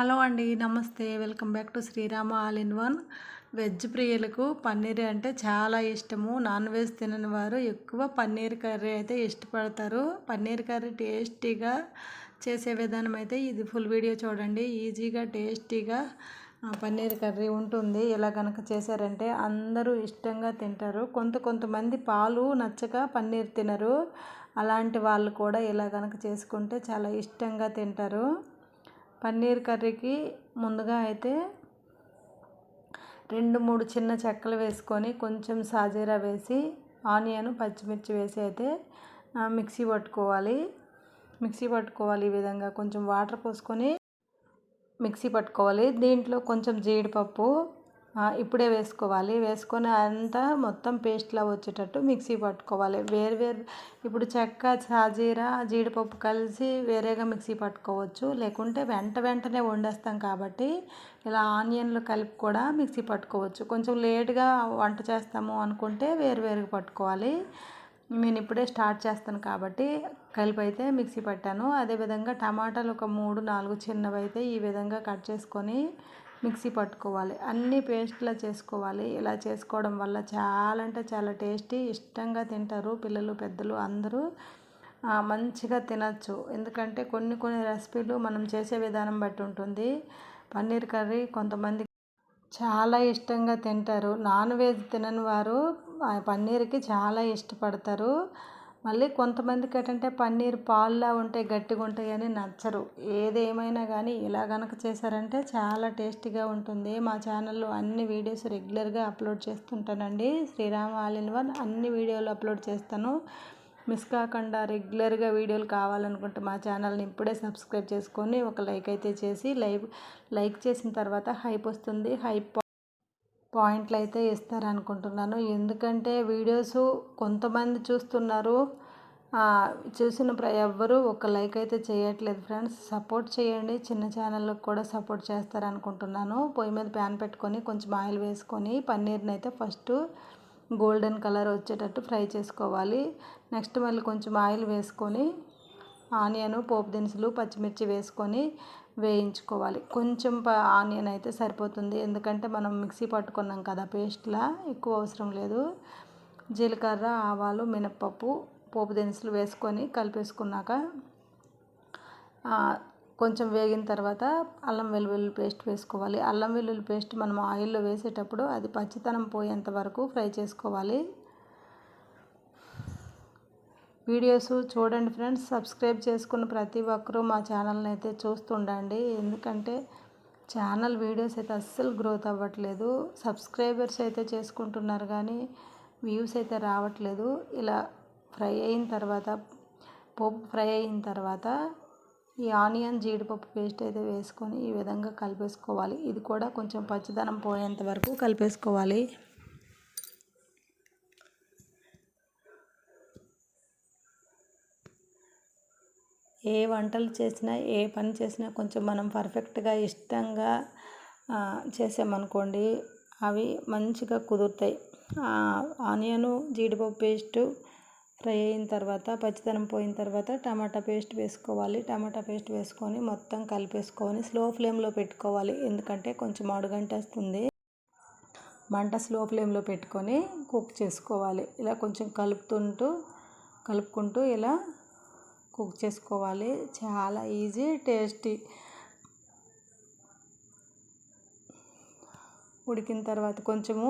Hello అండి నమస్తే. Welcome back to Srirama all in one. Veg ప్రియులకు పన్నీర్ అంటే చాలా ఇష్టము. నాన్ వెజ్ తినని వారు ఎక్కువ పన్నీర్ కర్రీ అయితే ఇష్టపడతారు. పన్నీర్ కర్రీ టేస్టీగా చేసే విధానం అయితే ఇది. ఫుల్ వీడియో చూడండి. ఈజీగా టేస్టీగా పన్నీర్ కర్రీ ఉంటుంది. ఇలా కనుక చేశారంటే అందరూ ఇష్టంగా తింటారు. కొంత కొంతమంది పాలు నచ్చక పన్నీర్ తినరు. అలాంటి వాళ్ళు కూడా ఇలా కనుక చేసుకుంటే చాలా ఇష్టంగా తింటారు. పన్నీర్ కర్రీకి ముందుగా అయితే రెండు మూడు చిన్న చెక్కలు వేసుకొని కొంచెం సాజీరా వేసి ఆనియన్ పచ్చిమిర్చి వేసి అయితే మిక్సీ పట్టుకోవాలి. మిక్సీ పట్టుకోవాలి ఈ విధంగా. కొంచెం వాటర్ పోసుకొని మిక్సీ పట్టుకోవాలి. దీంట్లో కొంచెం జీడిపప్పు ఇప్పుడే వేసుకోవాలి. వేసుకొని అంతా మొత్తం పేస్ట్లా వచ్చేటట్టు మిక్సీ పట్టుకోవాలి. వేరు వేరు ఇప్పుడు చెక్క సాజీరా జీడిపప్పు కలిసి వేరేగా మిక్సీ పట్టుకోవచ్చు. లేకుంటే వెంట వెంటనే వండేస్తాం కాబట్టి ఇలా ఆనియన్లు కలిపి కూడా మిక్సీ పట్టుకోవచ్చు. కొంచెం లేట్గా వంట చేస్తాము అనుకుంటే వేరు వేరుగా పట్టుకోవాలి. నేను ఇప్పుడే స్టార్ట్ చేస్తాను కాబట్టి కలిపి అయితే మిక్సీ పట్టాను. అదేవిధంగా టమాటాలు ఒక మూడు నాలుగు చిన్నవి అయితే ఈ విధంగా కట్ చేసుకొని మిక్సీ పట్టుకోవాలి. అన్ని పేస్ట్లా చేసుకోవాలి. ఇలా చేసుకోవడం వల్ల చాలా అంటే చాలా టేస్టీ ఇష్టంగా తింటారు పిల్లలు పెద్దలు అందరూ. మంచిగా తినచ్చు. ఎందుకంటే కొన్ని కొన్ని రెసిపీలు మనం చేసే విధానం బట్టి ఉంటుంది. పన్నీర్ కర్రీ కొంతమంది చాలా ఇష్టంగా తింటారు. నాన్ వెజ్ తినని వారు పన్నీర్కి చాలా ఇష్టపడతారు. మళ్ళీ కొంతమందికి ఏంటంటే పన్నీర్ పాల్లా ఉంటే గట్టిగా ఉంటాయి అని నచ్చరు. ఏదేమైనా కానీ ఇలా కనుక చేశారంటే చాలా టేస్టీగా ఉంటుంది. మా ఛానల్లో అన్ని వీడియోస్ రెగ్యులర్గా అప్లోడ్ చేస్తుంటానండి. శ్రీరామ ఆల్ ఇన్ వన్ అన్ని వీడియోలు అప్లోడ్ చేస్తాను. మిస్ కాకుండా రెగ్యులర్గా వీడియోలు కావాలనుకుంటే మా ఛానల్ని ఇప్పుడే సబ్స్క్రైబ్ చేసుకొని ఒక లైక్ అయితే చేసి లైక్ లైక్ చేసిన తర్వాత హైప్ వస్తుంది. హైప్ పాయింట్లు అయితే ఇస్తారనుకుంటున్నాను. ఎందుకంటే వీడియోస్ కొంతమంది చూస్తున్నారు. చూసిన ఎవ్వరు ఒక లైక్ అయితే చేయట్లేదు ఫ్రెండ్స్. సపోర్ట్ చేయండి. చిన్న ఛానళ్ళకు కూడా సపోర్ట్ చేస్తారనుకుంటున్నాను. పొయ్యి మీద ప్యాన్ పెట్టుకొని కొంచెం ఆయిల్ వేసుకొని పన్నీర్ని అయితే ఫస్ట్ గోల్డెన్ కలర్ వచ్చేటట్టు ఫ్రై చేసుకోవాలి. నెక్స్ట్ మళ్ళీ కొంచెం ఆయిల్ వేసుకొని ఆనియను పోపు దినుసులు పచ్చిమిర్చి వేసుకొని వేయించుకోవాలి. కొంచెం ఆనియన్ అయితే సరిపోతుంది. ఎందుకంటే మనం మిక్సీ పట్టుకున్నాం కదా పేస్ట్లా ఎక్కువ అవసరం లేదు. జీలకర్ర ఆవాలు మినప్పప్పు పోపు దినుసులు వేసుకొని కలిపేసుకున్నాక కొంచెం వేగిన తర్వాత అల్లం వెల్లుల్లి పేస్ట్ వేసుకోవాలి. అల్లం వెల్లుల్లి పేస్ట్ మనం ఆయిల్లో వేసేటప్పుడు అది పచ్చితనం పోయేంత వరకు ఫ్రై చేసుకోవాలి. వీడియోస్ చూడండి ఫ్రెండ్స్. సబ్స్క్రైబ్ చేసుకున్న ప్రతి ఒక్కరూ మా ఛానల్ని అయితే చూస్తుండండి. ఎందుకంటే ఛానల్ వీడియోస్ అయితే అస్సలు గ్రోత్ అవ్వట్లేదు. సబ్స్క్రైబర్స్ అయితే చేసుకుంటున్నారు కానీ వ్యూస్ అయితే రావట్లేదు. ఇలా ఫ్రై అయిన తర్వాత పప్పు ఫ్రై అయిన తర్వాత ఈ ఆనియన్ జీడిపప్పు పేస్ట్ అయితే వేసుకొని ఈ విధంగా కలిపేసుకోవాలి. ఇది కూడా కొంచెం పచ్చదనం పోయేంత వరకు కలిపేసుకోవాలి. ఏ వంటలు చేసినా ఏ పని చేసినా కొంచెం మనం పర్ఫెక్ట్గా ఇష్టంగా చేసామనుకోండి అవి మంచిగా కుదురుతాయి. ఆనియను జీడిపప్పు పేస్టు ఫ్రై అయిన తర్వాత పచ్చిదనం పోయిన తర్వాత టమాటా పేస్ట్ వేసుకోవాలి. టమాటా పేస్ట్ వేసుకొని మొత్తం కలిపేసుకొని స్లో ఫ్లేమ్లో పెట్టుకోవాలి. ఎందుకంటే కొంచెం అడుగంటేస్తుంది. మంట స్లో ఫ్లేమ్లో పెట్టుకొని కుక్ చేసుకోవాలి. ఇలా కొంచెం కలుపుతుంటూ కలుపుకుంటూ ఇలా కుక్ చేసుకోవాలి. చాలా ఈజీ టేస్టీ. ఉడికిన తర్వాత కొంచెము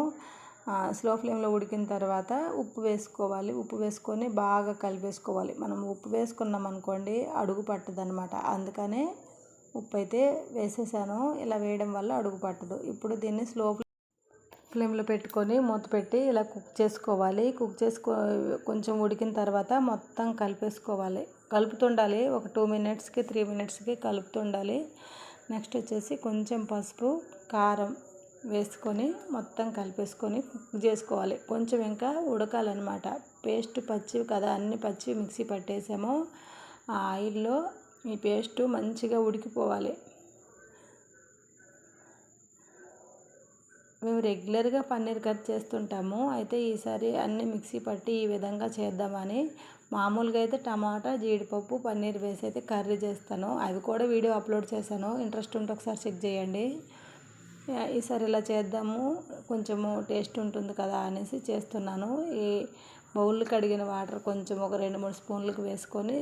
స్లో ఫ్లేమ్లో ఉడికిన తర్వాత ఉప్పు వేసుకోవాలి. ఉప్పు వేసుకొని బాగా కలిపేసుకోవాలి. మనం ఉప్పు వేసుకున్నాం అనుకోండి అడుగు పట్టదు అనమాట అందుకనే ఉప్పు అయితే వేసేసాను. ఇలా వేయడం వల్ల అడుగు పట్టదు. ఇప్పుడు దీన్ని స్లో ఫ్లేమ్లో పెట్టుకొని మూత పెట్టి ఇలా కుక్ చేసుకోవాలి. కుక్ చేసుకో కొంచెం ఉడికిన తర్వాత మొత్తం కలిపేసుకోవాలి. కలుపుతుండాలి. ఒక టూ మినిట్స్కి త్రీ మినిట్స్కి కలుపుతుండాలి. నెక్స్ట్ వచ్చేసి కొంచెం పసుపు కారం వేసుకొని మొత్తం కలిపేసుకొని కుక్ చేసుకోవాలి. కొంచెం ఇంకా ఉడకాలన్నమాట. పేస్ట్ పచ్చి కదా అన్ని పచ్చి మిక్సీ పట్టేసాము. ఆ ఆయిల్లో ఈ పేస్టు మంచిగా ఉడికిపోవాలి. మేము రెగ్యులర్గా పన్నీర్ కట్ చేస్తుంటాము. అయితే ఈసారి అన్ని మిక్సీ పట్టి ఈ విధంగా చేద్దామని మామూలుగా అయితే టమాటా జీడిపప్పు పన్నీర్ వేసి అయితే కర్రీ చేస్తాను. అవి కూడా వీడియో అప్లోడ్ చేశాను. ఇంట్రెస్ట్ ఉంటే ఒకసారి చెక్ చేయండి. ఈసారి ఇలా చేద్దాము. కొంచెము టేస్ట్ ఉంటుంది కదా అనేసి చేస్తున్నాను. ఈ బౌల్ కడిగిన వాటర్ కొంచెం ఒక రెండు మూడు స్పూన్లకు వేసుకొని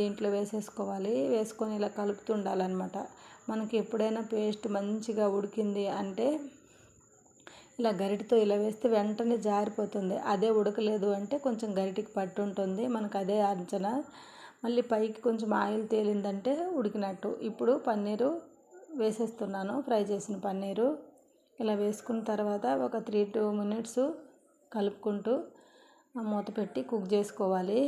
దీంట్లో వేసేసుకోవాలి. వేసుకొని ఇలా కలుపుతుండాలన్నమాట మనకి ఎప్పుడైనా పేస్ట్ మంచిగా ఉడికింది అంటే ఇలా గరిటితో ఇలా వేస్తే వెంటనే జారిపోతుంది. అదే ఉడకలేదు అంటే కొంచెం గరిటికి పట్టు ఉంటుంది మనకు అదే అంచనా. మళ్ళీ పైకి కొంచెం ఆయిల్ తేలిందంటే ఉడికినట్టు. ఇప్పుడు పన్నీరు వేసేస్తున్నాను. ఫ్రై చేసిన పన్నీరు ఇలా వేసుకున్న తర్వాత ఒక త్రీ టూ మినిట్స్ కలుపుకుంటూ మూత పెట్టి కుక్ చేసుకోవాలి.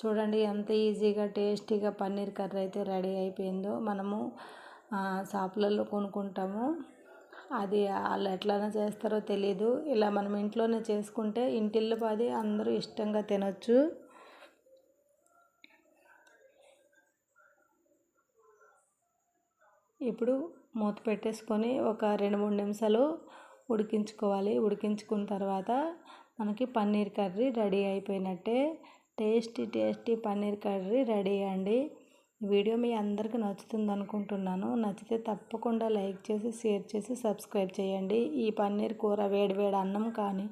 చూడండి ఎంత ఈజీగా టేస్టీగా పన్నీర్ కర్రీ అయితే రెడీ అయిపోయిందో. మనము షాపులలో కొనుక్కుంటాము. అది వాళ్ళు ఎట్లా చేస్తారో తెలియదు ఇలా మనం ఇంట్లోనే చేసుకుంటే ఇంటిల్లు పాది అందరూ ఇష్టంగా తినొచ్చు. ఇప్పుడు మూత పెట్టేసుకొని ఒక రెండు మూడు నిమిషాలు ఉడికించుకోవాలి. ఉడికించుకున్న తర్వాత మనకి పన్నీర్ కర్రీ రెడీ అయిపోయినట్టే. Tasty tasty paneer curry ready అండి. వీడియో మీ అందరికీ నచ్చుతుంది అనుకుంటున్నాను నచ్చితే తప్పకుండా లైక్ చేసి షేర్ చేసి సబ్స్క్రైబ్ చేయండి. ఈ పన్నీర్ కూర వేడి వేడి అన్నం కానీ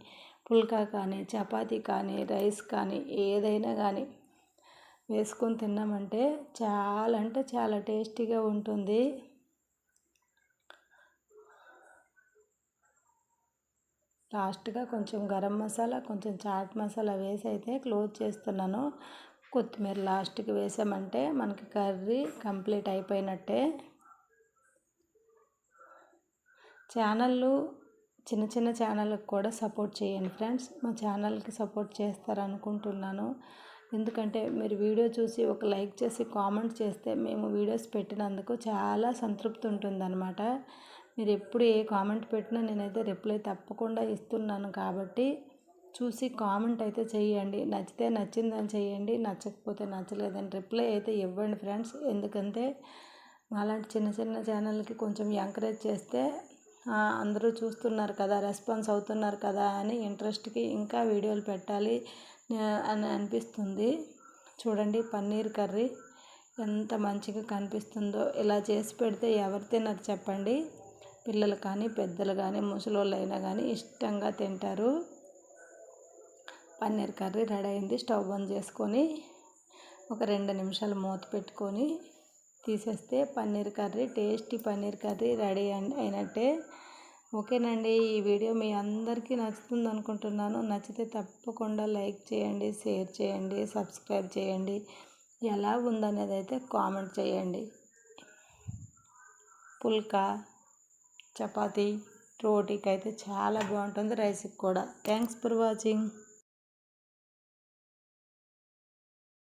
పుల్కా కానీ చపాతీ కానీ రైస్ కానీ ఏదైనా కానీ వేసుకొని తిన్నామంటే చాలా అంటే చాలా టేస్టీగా ఉంటుంది. లాస్ట్గా కొంచెం గరం మసాలా కొంచెం చాట్ మసాలా వేసి అయితే క్లోజ్ చేస్తున్నాను. కొత్తిమీర లాస్ట్కి వేసామంటే మనకి కర్రీ కంప్లీట్ అయిపోయినట్టే. ఛానళ్ళు చిన్న చిన్న ఛానళ్ళకి కూడా సపోర్ట్ చేయండి ఫ్రెండ్స్. మా ఛానల్కి సపోర్ట్ చేస్తారనుకుంటున్నాను. ఎందుకంటే మీరు వీడియో చూసి ఒక లైక్ చేసి కామెంట్ చేస్తే మేము వీడియోస్ పెట్టినందుకు చాలా సంతృప్తి ఉంటుందన్నమాట. మీరు ఎప్పుడు ఏ కామెంట్ పెట్టినా నేనైతే రిప్లై తప్పకుండా ఇస్తున్నాను కాబట్టి చూసి కామెంట్ అయితే చేయండి. నచ్చితే నచ్చిందని చేయండి. నచ్చకపోతే నచ్చలేదని రిప్లై అయితే ఇవ్వండి ఫ్రెండ్స్. ఎందుకంటే అలాంటి చిన్న చిన్న ఛానల్కి కొంచెం ఎంకరేజ్ చేస్తే అందరూ చూస్తున్నారు కదా రెస్పాన్స్ అవుతున్నారు కదా అని ఇంట్రెస్ట్కి ఇంకా వీడియోలు పెట్టాలి అని అనిపిస్తుంది. చూడండి పన్నీర్ కర్రీ ఎంత మంచిగా కనిపిస్తుందో. ఇలా చేసి పెడితే ఎవరు తిన్నారు చెప్పండి. పిల్లలు కానీ పెద్దలు కానీ ముసలోళ్ళు అయినా కానీ ఇష్టంగా తింటారు. పన్నీర్ కర్రీ రెడీ అయింది. స్టవ్ బంద్ చేసుకొని ఒక రెండు నిమిషాలు మూత పెట్టుకొని తీసేస్తే paneer curry tasty paneer curry ready అయినట్టే. ఓకేనండి ఈ వీడియో మీ అందరికీ నచ్చుతుంది అనుకుంటున్నాను. నచ్చితే తప్పకుండా లైక్ చేయండి షేర్ చేయండి సబ్స్క్రైబ్ చేయండి. ఎలా ఉందనేది అయితే కామెంట్ చేయండి. పుల్కా చపాతీ రోటీకి అయితే చాలా బాగుంటుంది రైస్కి కూడా. Thanks for watching.